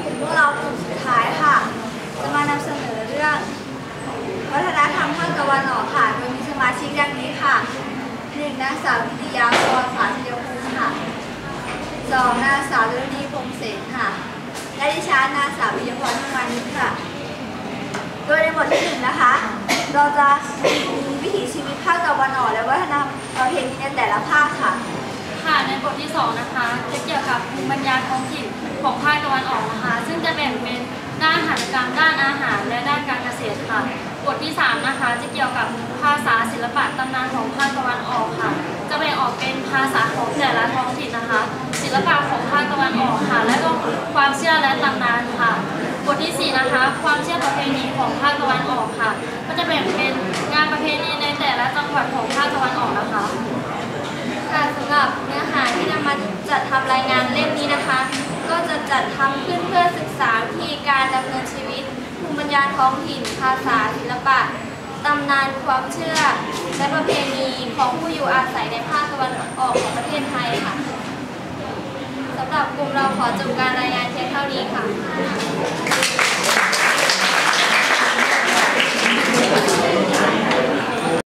กลุ่พวกเรากลุ่มสุดท้ายค่ะ จะมานำเสนอเรื่อง วัฒนธรรมภาคตะวันออกค่ะ โดยมีสมาชิกดังนี้ค่ะหนึ่งนางสาวพิทยาพรสาธิยภูมิค่ะสองนางสาวฤดีพงเสนค่ะ และดิฉันนางสาววิยพรทวันนิค่ะ โดยในบทที่หนึ่งนะคะ เราจะมีวิถีชีวิตภาคตะวันออกและวัฒนธรรมประเพณีในแต่ละภาคค่ะ ค่ะในบทที่สองนะคะจะเกี่ยวกับภูมิปัญญาท้องถิ่น ของภาคตะวันออกนะคะ ซึ่งจะแบ่งเป็นด้านหัตถกรรม ด้านอาหาร และด้านการเกษตรค่ะ บทที่ 3 นะคะ จะเกี่ยวกับภาษาศิลปะตำนานของภาคตะวันออกค่ะ จะแบ่งออกเป็นภาษาของแต่ละท้องถิ่นนะคะ ศิลปะของภาคตะวันออกค่ะ และก็ความเชื่อและตำนานค่ะ บทที่ 4 นะคะ ความเชื่อประเพณีของภาคตะวันออกค่ะ ก็จะแบ่งเป็นงานประเพณีในแต่ละจังหวัดของภาคตะวันออกนะคะ ค่ะสำหรับเนื้อหาที่นำมาจัดทำรายงาน จะจัดทำขึ้นเพื่อศึกษาวิธีการดำเนินชีวิตภูมิปัญญาท้องถิ่น ภาษาศิลปะตำนานความเชื่อ และประเพณีของผู้อยู่อาศัยในภาคตะวันออกของประเทศไทยค่ะสำหรับกลุ่มเราขอจบการรายงานเพียงเท่า